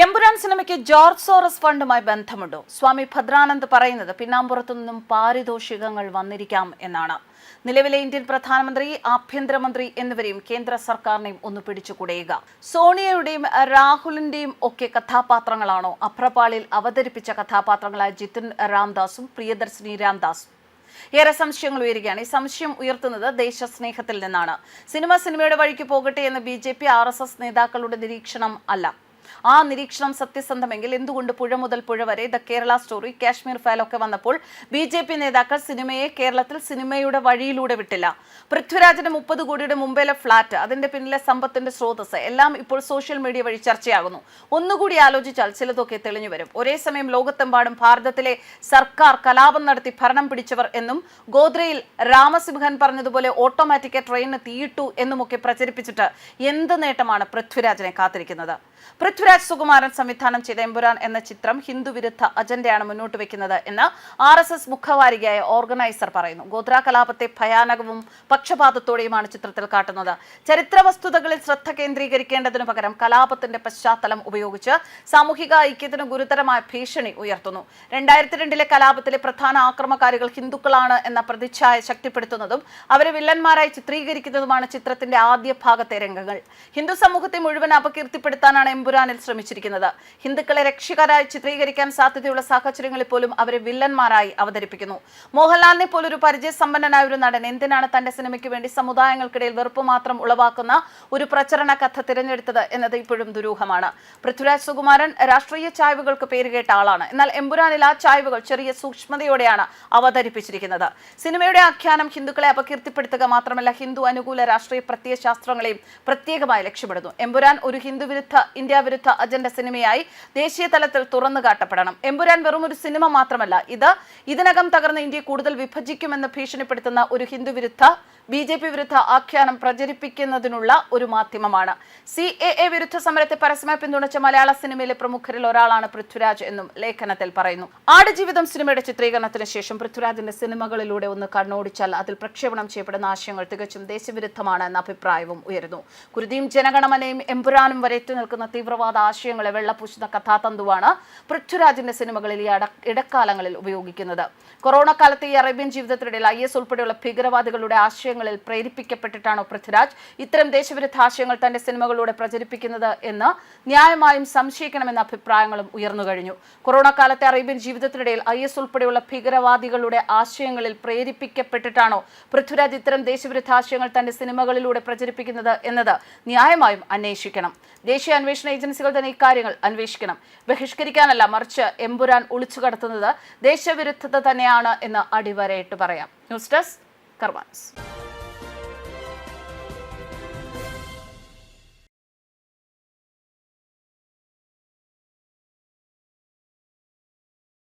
എമ്പുരാൻ സിനിമയ്ക്ക് George Soros ഫണ്ടുമായി ബന്ധമുണ്ടോ. സ്വാമി ഭദ്രാനന്ദ് പറയുന്നത് പിന്നാമ്പുറത്തു നിന്നും പാരിതോഷികങ്ങൾ വന്നിരിക്കാം എന്നാണ്. നിലവിലെ ഇന്ത്യൻ പ്രധാനമന്ത്രി ആഭ്യന്തരമന്ത്രി എന്നിവരെയും കേന്ദ്ര സർക്കാരിനെയും ഒന്ന് പിടിച്ചുകൂടെയുക സോണിയയുടെയും രാഹുലിന്റെയും ഒക്കെ കഥാപാത്രങ്ങളാണോ? അപ്രപാളിൽ അവതരിപ്പിച്ച കഥാപാത്രങ്ങളായ ജിതിൻ രാംദാസും പ്രിയദർശിനി രാംദാസും. ഏറെ സംശയങ്ങൾ ഉയരുകയാണ്. ഈ സംശയം ഉയർത്തുന്നത് ദേശസ്നേഹത്തിൽ നിന്നാണ്. സിനിമ സിനിമയുടെ വഴിക്ക് പോകട്ടെ എന്ന B J P R S S നേതാക്കളുടെ നിരീക്ഷണം അല്ല. ആ നിരീക്ഷണം സത്യസന്ധമെങ്കിൽ എന്തുകൊണ്ട് പുഴ മുതൽ പുഴ വരെ the Kerala story Kashmir file ഒക്കെ വന്നപ്പോൾ ബി ജെ പി നേതാക്കൾ സിനിമയെ കേരളത്തിൽ സിനിമയുടെ വഴിയിലൂടെ വിട്ടില്ല. പൃഥ്വിരാജിന്റെ മുപ്പത് കോടിയുടെ മുംബൈയിലെ ഫ്ളാറ്റ് അതിന്റെ പിന്നിലെ സമ്പത്തിന്റെ സ്രോതസ് എല്ലാം ഇപ്പോൾ സോഷ്യൽ മീഡിയ വഴി ചർച്ചയാകുന്നു. ഒന്നുകൂടി ആലോചിച്ചാൽ ചിലതൊക്കെ തെളിഞ്ഞു വരും. ഒരേ സമയം ലോകത്തെമ്പാടും ഭാരതത്തിലെ സർക്കാർ കലാപം നടത്തി ഭരണം പിടിച്ചവർ എന്നും ഗോദ്രയിൽ രാമസിംഹൻ പറഞ്ഞതുപോലെ ഓട്ടോമാറ്റിക് ട്രെയിനിന് തീയിട്ടു എന്നുമൊക്കെ പ്രചരിപ്പിച്ചിട്ട് എന്ത് നേട്ടമാണ് പൃഥ്വിരാജിനെ കാത്തിരിക്കുന്നത്? പൃഥ്വിരാജ് സുകുമാരൻ സംവിധാനം ചെയ്ത എമ്പുരാൻ എന്ന ചിത്രം ഹിന്ദു വിരുദ്ധ അജണ്ടയാണ് മുന്നോട്ട് വെക്കുന്നത് എന്ന് ആർ എസ് എസ് മുഖവാരികയായ ഓർഗനൈസർ പറയുന്നു. ഗോത്ര കലാപത്തെ ഭയാനകവും പക്ഷപാതത്തോടെയുമാണ് ചിത്രത്തിൽ കാട്ടുന്നത്. ചരിത്ര വസ്തുതകളിൽ ശ്രദ്ധ കേന്ദ്രീകരിക്കേണ്ടതിനു പകരം കലാപത്തിന്റെ പശ്ചാത്തലം ഉപയോഗിച്ച് സാമൂഹിക ഐക്യത്തിന് ഗുരുതരമായ ഭീഷണി ഉയർത്തുന്നു. രണ്ടായിരത്തി രണ്ടിലെ കലാപത്തിലെ പ്രധാന ആക്രമകാരികൾ ഹിന്ദുക്കളാണ് എന്ന പ്രതിച്ഛായ ശക്തിപ്പെടുത്തുന്നതും അവരെ വില്ലന്മാരായി ചിത്രീകരിക്കുന്നതുമാണ് ചിത്രത്തിന്റെ ആദ്യ ഭാഗത്തെ രംഗങ്ങൾ. ഹിന്ദു സമൂഹത്തെ മുഴുവൻ അപകീർത്തിപ്പെടുത്താനാണ് എമ്പുരാനിൽ ശ്രമിച്ചിരിക്കുന്നത്. ഹിന്ദുക്കളെ രക്ഷകരായി ചിത്രീകരിക്കാൻ സാധ്യതയുള്ള സാഹചര്യങ്ങളിൽ പോലും അവരെ വില്ലന്മാരായി അവതരിപ്പിക്കുന്നു. മോഹൻലാലിനെ പോലൊരു പരിചയസമ്പന്നനായ ഒരു നടൻ എന്തിനാണ് തന്റെ സിനിമയ്ക്ക് വേണ്ടി സമുദായങ്ങൾക്കിടയിൽ വെറുപ്പ് മാത്രം ഉളവാക്കുന്ന ഒരു പ്രചരണ കഥ തിരഞ്ഞെടുത്തത് എന്നത് ഇപ്പോഴും ദുരൂഹമാണ്. പൃഥ്വിരാജ് സുകുമാരൻ രാഷ്ട്രീയ ചായ്വുകൾക്ക് പേരുകേട്ട ആളാണ്. എന്നാൽ എമ്പുരാനിൽ ആ ചായ്വുകൾ ചെറിയ സൂക്ഷ്മതയോടെയാണ് അവതരിപ്പിച്ചിരിക്കുന്നത്. സിനിമയുടെ ആഖ്യാനം ഹിന്ദുക്കളെ അപകീർത്തിപ്പെടുത്തുക മാത്രമല്ല ഹിന്ദു അനുകൂല രാഷ്ട്രീയ പ്രത്യയശാസ്ത്രങ്ങളെയും പ്രത്യേകമായി ലക്ഷ്യമിടുന്നു. എമ്പുരാൻ ഒരു ഹിന്ദു വിരുദ്ധ ഇന്ത്യ വിരുദ്ധ അജണ്ട സിനിമയായി ദേശീയ തലത്തിൽ തുറന്നു കാട്ടപ്പെടണം. എമ്പുരാൻ വെറും ഒരു സിനിമ മാത്രമല്ല ഇത് ഇതിനകം തകർന്ന ഇന്ത്യ കൂടുതൽ വിഭജിക്കുമെന്ന് ഭീഷണിപ്പെടുത്തുന്ന ഒരു ഹിന്ദു വിരുദ്ധ ബി ജെ പി വിരുദ്ധ ആഖ്യാനം പ്രചരിപ്പിക്കുന്നതിനുള്ള ഒരു മാധ്യമമാണ്. സി എ എ വിരുദ്ധ സമരത്തെ പരസ്യമായി പിന്തുണച്ച മലയാള സിനിമയിലെ പ്രമുഖരിൽ ഒരാളാണ് പൃഥ്വിരാജ് എന്നും ലേഖനത്തിൽ പറയുന്നു. ആടുജീവിതം സിനിമയുടെ ചിത്രീകരണത്തിന് ശേഷം പൃഥ്വിരാജിന്റെ സിനിമകളിലൂടെ ഒന്ന് കണ്ണോടിച്ചാൽ അതിൽ പ്രക്ഷേപണം ചെയ്യപ്പെടുന്ന ആശയങ്ങൾ തികച്ചും ദേശവിരുദ്ധമാണ് എന്ന അഭിപ്രായവും ഉയരുന്നു. കുരുതിയും ജനഗണമനയും എമ്പുരാനും വരെ എത്തി നിൽക്കുന്ന തീവ്രവാദ ആശയങ്ങളെ വെള്ളപൂശുന്ന കഥാതന്തുവാണ് പൃഥ്വിരാജിന്റെ സിനിമകളിൽ ഈ ഇടക്കാലങ്ങളിൽ ഉപയോഗിക്കുന്നത്. കൊറോണ കാലത്തെ ഈ അറേബ്യൻ ജീവിതത്തിനിടയിൽ ഐ എസ് ഉൾപ്പെടെയുള്ള ഭീകരവാദികളുടെ ആശയങ്ങളിൽ പ്രേരിപ്പിക്കപ്പെട്ടിട്ടാണോ പൃഥ്വിരാജ്? ഇത്തരം ദേശവിരുദ്ധ ആശയങ്ങൾ തന്റെ സിനിമകളിലൂടെ പ്രചരിപ്പിക്കുന്നത് എന്ന് ന്യായമായും സംശയിക്കണമെന്ന അഭിപ്രായങ്ങളും ഉയർന്നു കഴിഞ്ഞു. കൊറോണ കാലത്തെ അറേബ്യൻ ജീവിതത്തിനിടയിൽ ഐ എസ് ഉൾപ്പെടെയുള്ള ഭീകരവാദികളുടെ ആശയങ്ങളിൽ പ്രേരിപ്പിക്കപ്പെട്ടിട്ടാണോ പൃഥ്വിരാജ് ഇത്തരം ദേശവിരുദ്ധ ആശയങ്ങൾ തന്റെ സിനിമകളിലൂടെ പ്രചരിപ്പിക്കുന്നത് എന്നത് ന്യായമായും അന്വേഷിക്കണം. ദേശീയ അന്വേഷണ ഏജൻസികൾ തന്നെ ഇക്കാര്യങ്ങൾ അന്വേഷിക്കണം. ബഹിഷ്കരിക്കാനല്ല മറിച്ച് എമ്പുരാൻ ഒളിച്ചു കടത്തുന്നത് ദേശവിരുദ്ധത തന്നെയാണ് എന്ന് അടിവരയിട്ട് പറയാം. News desk കർമാൻസ്